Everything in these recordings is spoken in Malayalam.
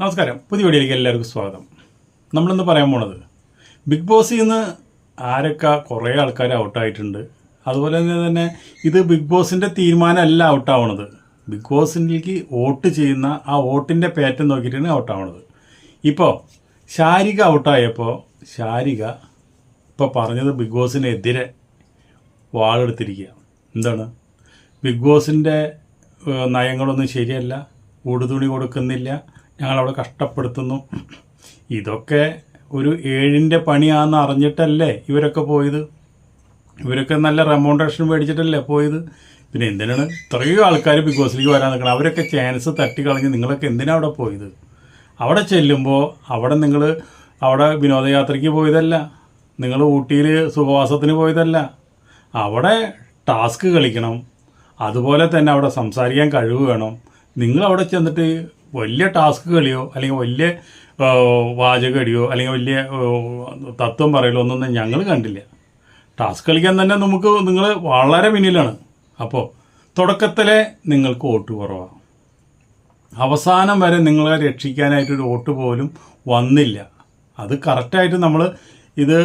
നമസ്കാരം. പുതിയ വീഡിയോയിലേക്ക് എല്ലാവർക്കും സ്വാഗതം. നമ്മളിന്ന് പറയാൻ പോണത് ബിഗ് ബോസിൽ നിന്ന് ആരൊക്കെ കുറേ ആൾക്കാർ ഔട്ടായിട്ടുണ്ട് അതുപോലെ തന്നെ ഇത് ബിഗ് ബോസിന്റെ തീരുമാനമല്ല ഔട്ടാവണത് ബിഗ് ബോസിലേക്ക് വോട്ട് ചെയ്യുന്ന ആ വോട്ടിന്റെ പാറ്റേൺ നോക്കിയിട്ടാണ് ഔട്ടാവണത് ഇപ്പോൾ ശാരിക ഔട്ടായപ്പോൾ ശാരിക ഇപ്പോൾ പറഞ്ഞത് ബിഗ് ബോസിനെതിരെ വാളെടുത്തിരിക്കുക. എന്താണ്? ബിഗ് ബോസിന്റെ നയങ്ങളൊന്നും ശരിയല്ല ഊടുതുണി കൊടുക്കുന്നില്ല ഞങ്ങളവിടെ കഷ്ടപ്പെടുത്തുന്നു. ഇതൊക്കെ ഒരു ഏഴിന്റെ പണിയാണെന്ന് അറിഞ്ഞിട്ടല്ലേ ഇവരൊക്കെ പോയത്? ഇവരൊക്കെ നല്ല റെമൗണ്ടേഷൻ മേടിച്ചിട്ടല്ലേ പോയത്? പിന്നെ എന്തിനാണ് ഇത്രയും ആൾക്കാർ ബിഗ് ബോസിലേക്ക് വരാൻ നിൽക്കണം അവരൊക്കെ ചാൻസ് തട്ടിക്കളഞ്ഞ് നിങ്ങളൊക്കെ എന്തിനാണ് അവിടെ പോയത്? അവിടെ ചെല്ലുമ്പോൾ അവിടെ നിങ്ങൾ അവിടെ വിനോദയാത്രയ്ക്ക് പോയതല്ല. നിങ്ങൾ ഊട്ടിയിൽ സുഖവാസത്തിന് പോയതല്ല. അവിടെ ടാസ്ക് കളിക്കണം. അതുപോലെ തന്നെ അവിടെ സംസാരിക്കാൻ കഴിവ് വേണം. നിങ്ങൾ അവിടെ ചെന്നിട്ട് വലിയ ടാസ്ക് കളിയോ അല്ലെങ്കിൽ വലിയ വാചകടിയോ അല്ലെങ്കിൽ വലിയ തത്വം പറയലോ ഒന്നും ഞങ്ങൾ കണ്ടില്ല. ടാസ്ക് കളിക്കാൻ തന്നെ നമുക്ക് നിങ്ങൾ വളരെ പിന്നിലാണ്. അപ്പോൾ തുടക്കത്തിലെ നിങ്ങൾക്ക് വോട്ട് കുറവാണ് അവസാനം വരെ നിങ്ങളെ രക്ഷിക്കാനായിട്ടൊരു വോട്ട് പോലും വന്നില്ല. അത് കറക്റ്റായിട്ട് നമ്മൾ ഇത്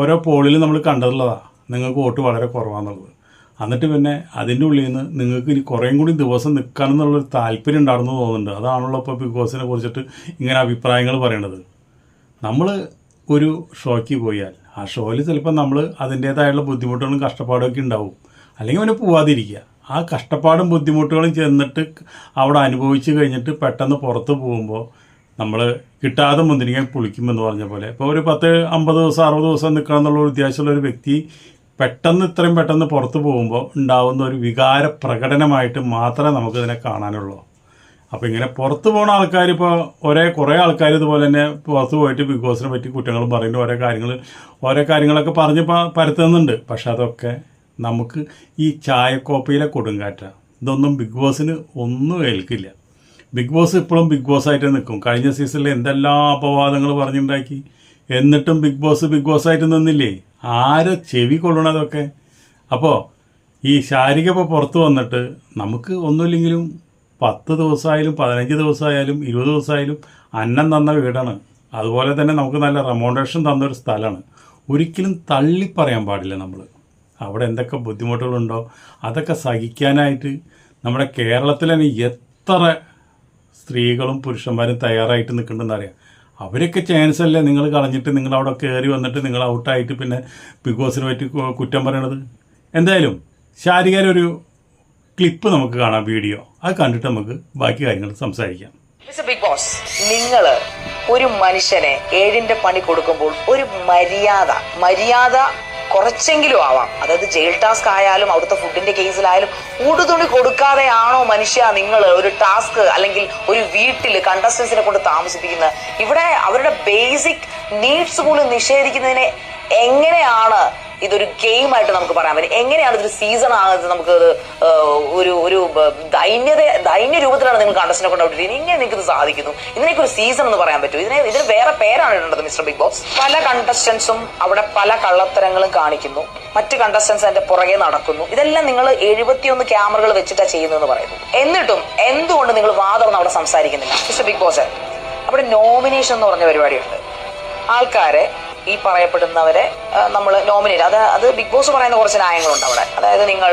ഓരോ പോളിലും നമ്മൾ കണ്ടിട്ടുള്ളതാണ് നിങ്ങൾക്ക് വോട്ട് വളരെ കുറവാന്നുള്ളത്. എന്നിട്ട് പിന്നെ അതിന്റെ ഉള്ളിൽ നിന്ന് നിങ്ങൾക്ക് ഇനി കുറേയും കൂടി ദിവസം നിൽക്കണം എന്നുള്ളൊരു താല്പര്യം ഉണ്ടായിരുന്നു തോന്നുന്നുണ്ട്. അതാണല്ലോ ഇപ്പോൾ ബിഗ് ബോസിനെ കുറിച്ചിട്ട് ഇങ്ങനെ അഭിപ്രായങ്ങൾ പറയണത്. നമ്മൾ ഒരു ഷോയ്ക്ക് പോയാൽ ആ ഷോയിൽ ചിലപ്പോൾ നമ്മൾ അതിന്റേതായുള്ള ബുദ്ധിമുട്ടുകളും കഷ്ടപ്പാടും ഒക്കെ ഉണ്ടാവും. അല്ലെങ്കിൽ അവന് പോവാതിരിക്കുക. ആ കഷ്ടപ്പാടും ബുദ്ധിമുട്ടുകളും ചെന്നിട്ട് അവിടെ അനുഭവിച്ച് കഴിഞ്ഞിട്ട് പെട്ടെന്ന് പുറത്ത് പോകുമ്പോൾ നമ്മൾ കിട്ടാതെ മുന്തിരിക്കാൻ പുളിക്കുമെന്ന് പറഞ്ഞ പോലെ. ഇപ്പോൾ ഒരു പത്ത് അമ്പത് ദിവസം അറുപത് ദിവസം നിൽക്കണം എന്നുള്ള ഉദ്ദേശമുള്ള ഒരു വ്യക്തി പെട്ടെന്ന് ഇത്രയും പെട്ടെന്ന് പുറത്തു പോകുമ്പോൾ ഉണ്ടാവുന്ന ഒരു വികാര പ്രകടനമായിട്ട് മാത്രമേ നമുക്കിതിനെ കാണാനുള്ളൂ. അപ്പോൾ ഇങ്ങനെ പുറത്ത് പോകുന്ന ആൾക്കാർ ഇപ്പോൾ ഒരേ കുറേ ആൾക്കാർ ഇതുപോലെ തന്നെ പുറത്ത് പോയിട്ട് ബിഗ് ബോസിനെ പറ്റി കുറ്റങ്ങളും പറയുന്നുണ്ട് ഓരോ കാര്യങ്ങൾ ഓരോ കാര്യങ്ങളൊക്കെ പറഞ്ഞ് പരത്തുന്നുണ്ട്. പക്ഷെ അതൊക്കെ നമുക്ക് ഈ ചായക്കോപ്പയിലെ കൊടുങ്കാറ്റാണ് ഇതൊന്നും ബിഗ് ബോസിന് ഒന്നും ഏൽക്കില്ല. ബിഗ് ബോസ് ഇപ്പോഴും ബിഗ് ബോസ് ആയിട്ട് നിൽക്കും. കഴിഞ്ഞ സീസണിൽ എന്തെല്ലാം അപവാദങ്ങൾ പറഞ്ഞുണ്ടാക്കി. എന്നിട്ടും ബിഗ് ബോസ് ബിഗ് ബോസ് ആയിട്ട് നിന്നില്ലേ? ആരെ ചെവി കൊള്ളണതൊക്കെ? അപ്പോൾ ഈ ശാരിക ഇപ്പോൾ പുറത്ത് വന്നിട്ട് നമുക്ക് ഒന്നുമില്ലെങ്കിലും പത്ത് ദിവസമായാലും പതിനഞ്ച് ദിവസമായാലും ഇരുപത് ദിവസമായാലും അന്നം തന്ന വീടാണ്. അതുപോലെ തന്നെ നമുക്ക് നല്ല റെമോണ്ടേഷൻ തന്നൊരു സ്ഥലമാണ്. ഒരിക്കലും തള്ളിപ്പറയാൻ പാടില്ല നമ്മൾ അവിടെ എന്തൊക്കെ ബുദ്ധിമുട്ടുകളുണ്ടോ അതൊക്കെ സഹിക്കാനായിട്ട് നമ്മുടെ കേരളത്തിൽ തന്നെ എത്ര സ്ത്രീകളും പുരുഷന്മാരും തയ്യാറായിട്ട് നിൽക്കുന്നുണ്ടെന്ന് അറിയാം. അവരൊക്കെ ചാൻസ് അല്ലേ? നിങ്ങൾ കളഞ്ഞിട്ട് നിങ്ങൾ അവിടെ കയറി വന്നിട്ട് നിങ്ങൾ ഔട്ടായിട്ട് പിന്നെ ബിഗ് ബോസിനെ പറ്റി കുറ്റം പറയണത്? എന്തായാലും ശാരികയുടെ ഒരു ക്ലിപ്പ് നമുക്ക് കാണാം വീഡിയോ അത് കണ്ടിട്ട് നമുക്ക് ബാക്കി കാര്യങ്ങൾ സംസാരിക്കാം. ബിഗ് ബോസ് നിങ്ങൾ ഒരു മനുഷ്യനെ ഏഴിന്റെ പണി കൊടുക്കുമ്പോൾ ഒരു മര്യാദ മര്യാദ കുറച്ചെങ്കിലും ആവാം. അതായത് ജയിൽ ടാസ്ക് ആയാലും അവിടുത്തെ ഫുഡിന്റെ കേസിലായാലും ഉടുതുണി കൊടുക്കാതെയാണോ മനുഷ്യ നിങ്ങൾ ഒരു ടാസ്ക് അല്ലെങ്കിൽ ഒരു വീട്ടിൽ കണ്ടസ്റ്റൻസിനെ കൊണ്ട് താമസിപ്പിക്കുന്നത്? ഇവിടെ അവരുടെ ബേസിക് നീഡ്സ് പോലും നിഷേധിക്കുന്നതിനെ എങ്ങനെയാണ് ഇതൊരു ഗെയിം ആയിട്ട് നമുക്ക് പറയാൻ പറ്റും. എങ്ങനെയാണ് ഇതൊരു സീസൺ ആകുന്നത് നമുക്ക് ഒരു ഒരു ദൈന്യത ദൈന്യ രൂപത്തിലാണ് നിങ്ങൾ കണ്ടസ്റ്റിനെ കൊണ്ടുപോയിട്ട് ഇങ്ങനെ നിങ്ങൾക്ക് ഇത് സാധിക്കുന്നു. ഇതിനേക്ക് ഒരു സീസൺ എന്ന് പറയാൻ പറ്റും. ഇതിനെ ഇതിന് വേറെ പേരാണ് ഇടേണ്ടത് മിസ്റ്റർ ബിഗ് ബോസ്. പല കണ്ടസ്റ്റൻസും അവിടെ പല കള്ളത്തരങ്ങളും കാണിക്കുന്നു. മറ്റ് കണ്ടസ്റ്റൻസ് അതിന്റെ പുറകെ നടക്കുന്നു. ഇതെല്ലാം നിങ്ങൾ എഴുപത്തിയൊന്ന് ക്യാമറകൾ വെച്ചിട്ടാണ് ചെയ്യുന്നതെന്ന് പറയുന്നു. എന്നിട്ടും എന്തുകൊണ്ട് നിങ്ങൾ വാദം അവിടെ സംസാരിക്കുന്നില്ല? Mister Bigg Boss. അവിടെ നോമിനേഷൻ എന്ന് പറഞ്ഞ പരിപാടിയുണ്ട്. ആൾക്കാരെ ഈ പറയപ്പെടുന്നവരെ നമ്മൾ നോമിനേറ്റ് അത് അത് ബിഗ് ബോസ് പറയുന്ന കുറച്ച് ന്യായങ്ങളുണ്ട് അവിടെ. അതായത് നിങ്ങൾ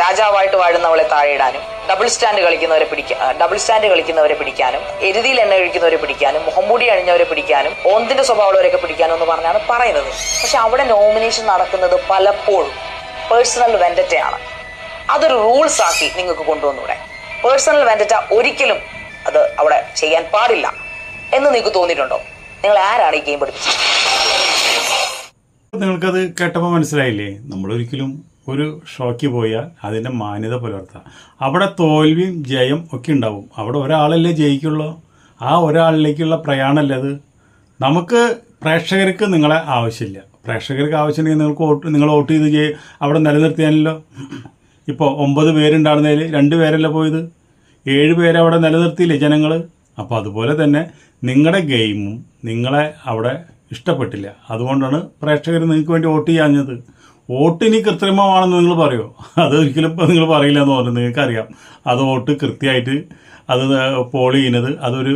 രാജാവായിട്ട് വാഴുന്നവളെ താഴെയിടാനും ഡബിൾ സ്റ്റാൻഡ് കളിക്കുന്നവരെ പിടിക്കാൻ ഡബിൾ സ്റ്റാൻഡ് കളിക്കുന്നവരെ പിടിക്കാനും എരുതിയിൽ എണ്ണ കഴിക്കുന്നവരെ പിടിക്കാനും മുഹമ്മൂടി അഴിഞ്ഞവരെ പിടിക്കാനും ഓന്തിന്റെ സ്വഭാവമുള്ളവരൊക്കെ പിടിക്കാനും എന്ന് പറഞ്ഞാണ് പറയുന്നത്. പക്ഷെ അവിടെ നോമിനേഷൻ നടക്കുന്നത് പലപ്പോഴും പേഴ്സണൽ വെൻഡറ്റയാണ് അതൊരു റൂൾസ് ആക്കി നിങ്ങൾക്ക് കൊണ്ടുവന്നൂടെ. പേഴ്സണൽ വെൻഡറ്റ ഒരിക്കലും അത് അവിടെ ചെയ്യാൻ പാടില്ല എന്ന് നിങ്ങൾക്ക് തോന്നിയിട്ടുണ്ടോ? നിങ്ങൾ ആരാണ് ഈ ഗെയിം പഠിപ്പിച്ചത്? നിങ്ങൾക്കത് കേട്ടപ്പോൾ മനസ്സിലായില്ലേ? നമ്മളൊരിക്കലും ഒരു ഷോയ്ക്ക് പോയാൽ അതിന്റെ മാന്യത പുലർത്താം. അവിടെ തോൽവിയും ജയം ഒക്കെ ഉണ്ടാവും. അവിടെ ഒരാളല്ലേ ജയിക്കുള്ളൂ? ആ ഒരാളിലേക്കുള്ള പ്രയാണമല്ലേ അത്? നമുക്ക് പ്രേക്ഷകർക്ക് നിങ്ങളെ ആവശ്യമില്ല. പ്രേക്ഷകർക്ക് ആവശ്യമുണ്ടെങ്കിൽ നിങ്ങൾക്ക് വോട്ട് നിങ്ങൾ വോട്ട് ചെയ്ത് ചെയ് അവിടെ നിലനിർത്തിയാലല്ലോ. ഇപ്പോൾ ഒമ്പത് പേരുണ്ടായിരുന്നതിൽ രണ്ട് പേരല്ല പോയത്? ഏഴ് പേരെ അവിടെ നിലനിർത്തിയില്ലേ ജനങ്ങൾ അപ്പോൾ അതുപോലെ തന്നെ നിങ്ങളുടെ ഗെയിമും നിങ്ങളെ അവിടെ ഇഷ്ടപ്പെട്ടില്ല. അതുകൊണ്ടാണ് പ്രേക്ഷകർ നിങ്ങൾക്ക് വേണ്ടി വോട്ട് ചെയ്യാഞ്ഞത്. വോട്ട് ഇനി കൃത്രിമമാണെന്ന് നിങ്ങൾ പറയുമോ അതൊരിക്കലും ഇപ്പം നിങ്ങൾ പറയില്ല എന്ന് പറഞ്ഞു നിങ്ങൾക്കറിയാം. അത് വോട്ട് കൃത്യമായിട്ട് അത് പോൾ ചെയ്യുന്നത് അതൊരു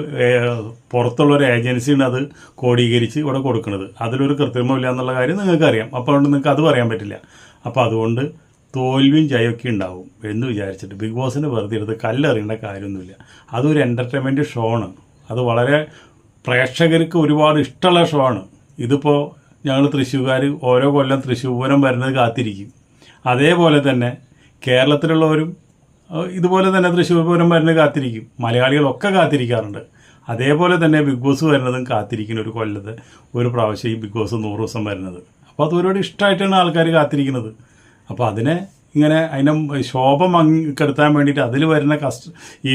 പുറത്തുള്ള ഒരു ഏജൻസിയാണ് അത് കോടീകരിച്ച് ഇവിടെ കൊടുക്കുന്നത്. അതിലൊരു കൃത്രിമമില്ല എന്നുള്ള കാര്യം നിങ്ങൾക്കറിയാം. അപ്പോൾ അതുകൊണ്ട് നിങ്ങൾക്ക് അത് പറയാൻ പറ്റില്ല. അപ്പോൾ അതുകൊണ്ട് തോൽവിയും ജയമൊക്കെ ഉണ്ടാവും എന്ന് വിചാരിച്ചിട്ട് ബിഗ് ബോസിന് വെറുതെ എടുത്ത് കല്ലെറിയേണ്ട കാര്യമൊന്നുമില്ല. അതൊരു എന്റർടൈൻമെന്റ് ഷോ ആണ്. അത് വളരെ പ്രേക്ഷകർക്ക് ഒരുപാട് ഇഷ്ടമുള്ള ഷോ ആണ് ഇതിപ്പോൾ ഞങ്ങൾ തൃശ്ശൂർകാർ ഓരോ കൊല്ലം തൃശ്ശൂർ പൂരം വരുന്നത് കാത്തിരിക്കും. അതേപോലെ തന്നെ കേരളത്തിലുള്ളവരും ഇതുപോലെ തന്നെ തൃശ്ശൂർ പൂരം വരുന്നത് കാത്തിരിക്കും. മലയാളികളൊക്കെ കാത്തിരിക്കാറുണ്ട്. അതേപോലെ തന്നെ ബിഗ് ബോസ് വരുന്നതും കാത്തിരിക്കുന്ന ഒരു കൊല്ലത്ത് ഒരു പ്രാവശ്യം ഈ ബിഗ് ബോസ് നൂറ് ദിവസം വരുന്നത്. അപ്പോൾ അത് ഒരുപാട് ഇഷ്ടമായിട്ടാണ് ആൾക്കാർ കാത്തിരിക്കുന്നത്. അപ്പോൾ അതിനെ ഇങ്ങനെ അതിനെ ശോഭ മങ്ങിക്കെടുത്താൻ വേണ്ടിയിട്ട് അതിൽ വരുന്ന കസ്റ്റ ഈ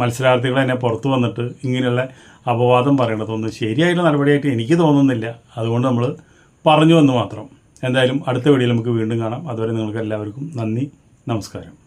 മത്സരാർത്ഥികൾ തന്നെ പുറത്തു വന്നിട്ട് ഇങ്ങനെയുള്ള അപവാദം പറയണതൊന്നും ശരിയായിട്ടുള്ള നടപടിയായിട്ട് എനിക്ക് തോന്നുന്നില്ല. അതുകൊണ്ട് നമ്മൾ പറഞ്ഞു എന്ന് മാത്രം. എന്തായാലും അടുത്ത വീഡിയോയിൽ നമുക്ക് വീണ്ടും കാണാം. അതുവരെ നിങ്ങൾക്ക് എല്ലാവർക്കും നന്ദി നമസ്കാരം.